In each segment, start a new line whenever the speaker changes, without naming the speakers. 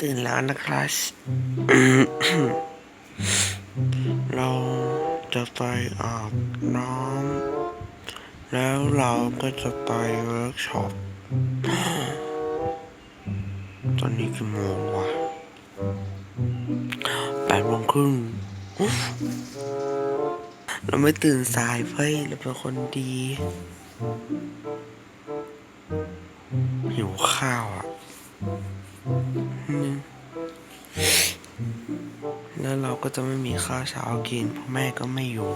ตื่นแล้วนะครับเราจะไปอาบน้ำแล้วเราก็จะไปเวิร์กช็อป ตอนนี้กี่โมงวะแปดโมงครึ่งเราไม่ตื่นสายเฟ้ยเราเป็นคนดี หิวข้าวอะ นแล้วเราก็จะไม่มีข้าวเช้ากินเพราะแม่ก็ไม่อยู่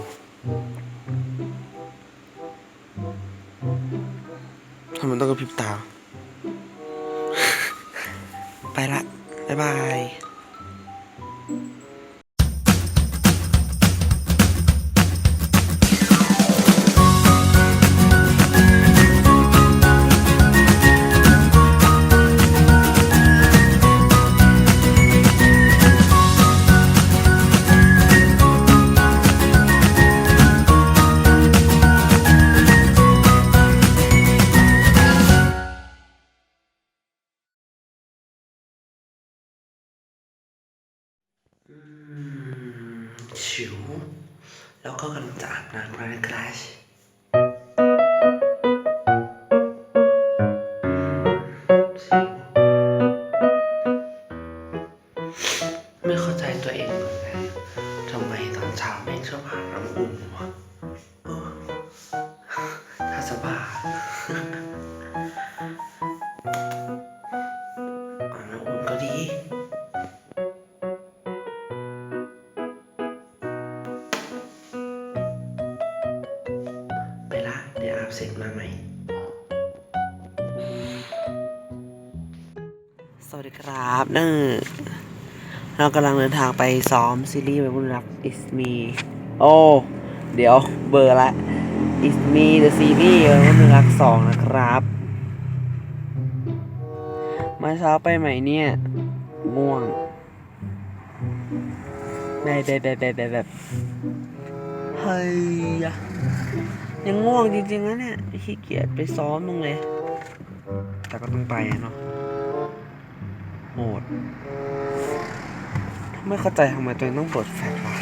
ทำไมต้องกระพริบตา ไปละ บ๊ายบาย ชิว แล้วก็กำลังจะอาบน้ำแล้วนะครับชิวไม่เข้าใจตัวเอง สวัสดีครับเนอเรากำลังเดินทางไปซ้อมซีรีส์วัยรุ่นรัก Is Me โอ้ เดี๋ยวเบอร์ละ Is Me The Series วัยรุ่นรักสองนะครับ มาเช้าไปใหม่เนี่ยง่วงแบบแบบแบบแบบแบบเฮ้ยยังง่วงจริงๆนะเนี่ยขี้เกียจไปซ้อมมึงเลย แต่ก็ต้องไปเนาะ โหดไม่เข้าใจทำไมตัวเองต้องเปิดแฟลชวะ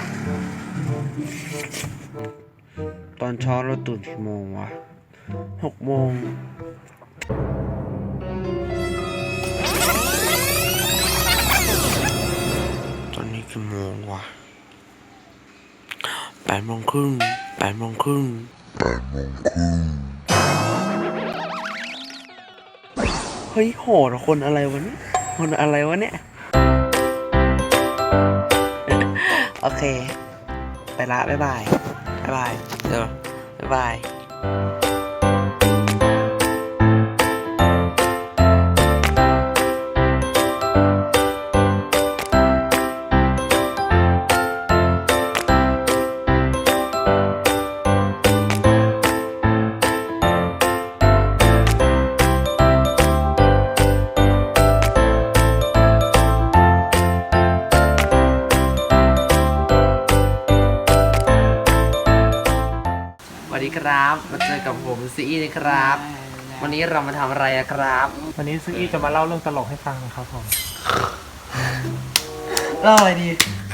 ตอนเช้าเราตื่นกี่โมงวะหกโมงตอนนี้กี่โมงวะแปดโมงครึ่งแปดโมงครึ่งแปดโมงครึ่งเฮ้ยโหดคนอะไรวะเนี่ย คนอะไรวะเนี่ย โอเค ไปละ บ๊ายบาย บ๊ายบาย เดี๋ยว บ๊ายบาย ครับ มาเจอกับผมซีอีนะครับ วันนี้เรามาทำอะไรอะครับ
วันนี้ซึ่งอี้จะมาเล่าเรื่องตลกให้ฟังนะครับผม
เล่าอะไรดี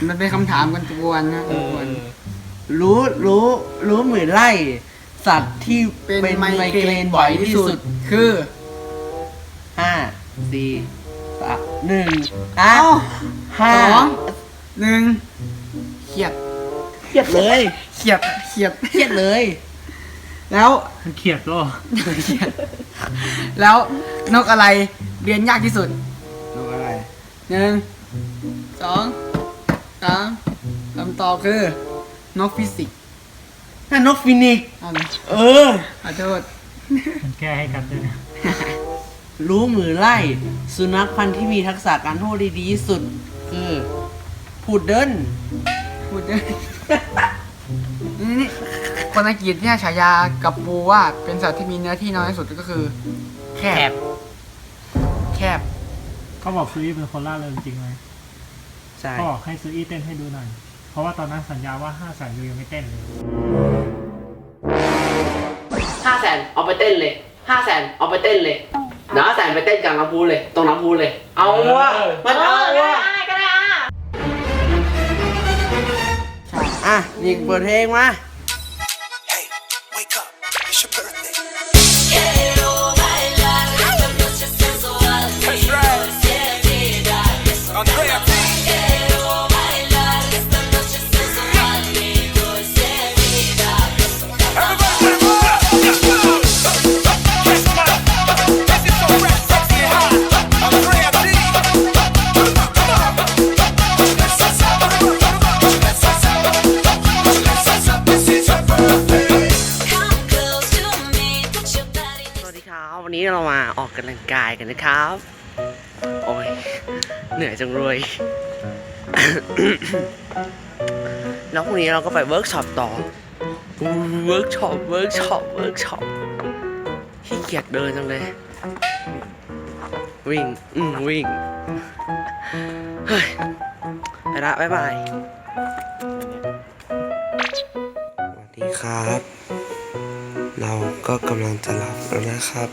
มันเป็นคำถามกันทุกวันนะทุกคน
รู้รู้รู้หมื่นไล่สัตว์ที่
เป็น
เป็น
ไม
ไม
เก
เก
ร
ร
น
น
บ่
บ่
อ
อยย
ที่
ที่
สุ
สุ
ด
ด
คือ
ห้าสี่สามหนึ่งอะ
เอ้า
ห้า
สอง หนึ่งเขียด
เครียดเลย
เขียดเขียด
เครียดเลย
แล้ว
มันเขียดก็
เขียดแล้วนกอะไรเรียนยากที่สุด
ดูอะไร
หนึ่งสองสามคำตอบคือนกฟิสิกส์
น่านกฟินิกซ์
เอาเลย
เออ
ขอโทษ
มันแก้ให้กันด้วยนะ
รู้มือไล่ สุนัขพันธุ์ที่มีทักษะการพูดได้ดีที่สุด คือพูดเดิน
พูดด้วยนี่นี่ คนอังกฤษเนี่ยฉายากับปูว่าเป็นสัตว์ที่มีเนื้อที่น้อยที่สุดก็คือ แคบแคบ
เขาบอกซื้ออี้เป็นคนล่าเริงจริงไหม
ใช่
ก็บอกให้ซื้ออี้เต้นให้ดูหน่อย เพราะว่าตอนนั้นสัญญาว่าห้าแสนยูยังไม่เต้นเลย
ห้าแสนเอาไปเต้นเลยห้าแสนเอาไปเต้นเลยน้าแสนไปเต้นกลางน้ำพุเลย ตรงน้ำพุเลย เอาวะมันเอาวะ
ก็ได้อะ
อะยิงเปิดเพลงมา
body
สวัสดีครับวันนี้เรามาออกกำลังกายกันนะครับ โอ้ย เหนื่อยจังเลยแล้วพรุ่งนี้เราก็ไปเวิร์กช็อปต่อเวิร์กช็อปเวิร์กช็อปเวิร์กช็อปขี้เกียจเดินจังเลย วิ่ง อืมวิ่ง เฮ้ย ไปละบ๊ายบาย สวัสดีครับ เราก็กำลังจะหลับแล้วนะครับ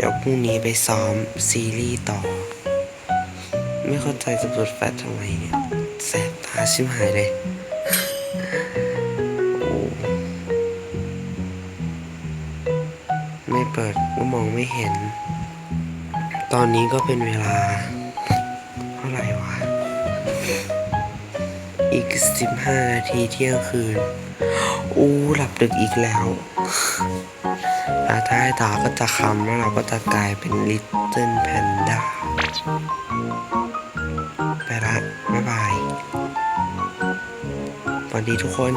เดี๋ยวพรุ่งนี้ไปซ้อมซีรีส์ต่อ ไม่เข้าใจจะเปิดแฟลชทำไมเนี่ยแสบตาชิมหายเลยโอ้ไม่เปิดก็มองไม่เห็น ตอนนี้ก็เป็นเวลา เท่าไหร่วะ อีก15นาทีเที่ยงคืน อู้หลับดึกอีกแล้ว แล้วถ้าให้ต่อก็จะคำแล้วเราก็จะกลายเป็นลิตเติ้ลแพนด้าไปละ บ๊ายบายสวัสดีทุกคน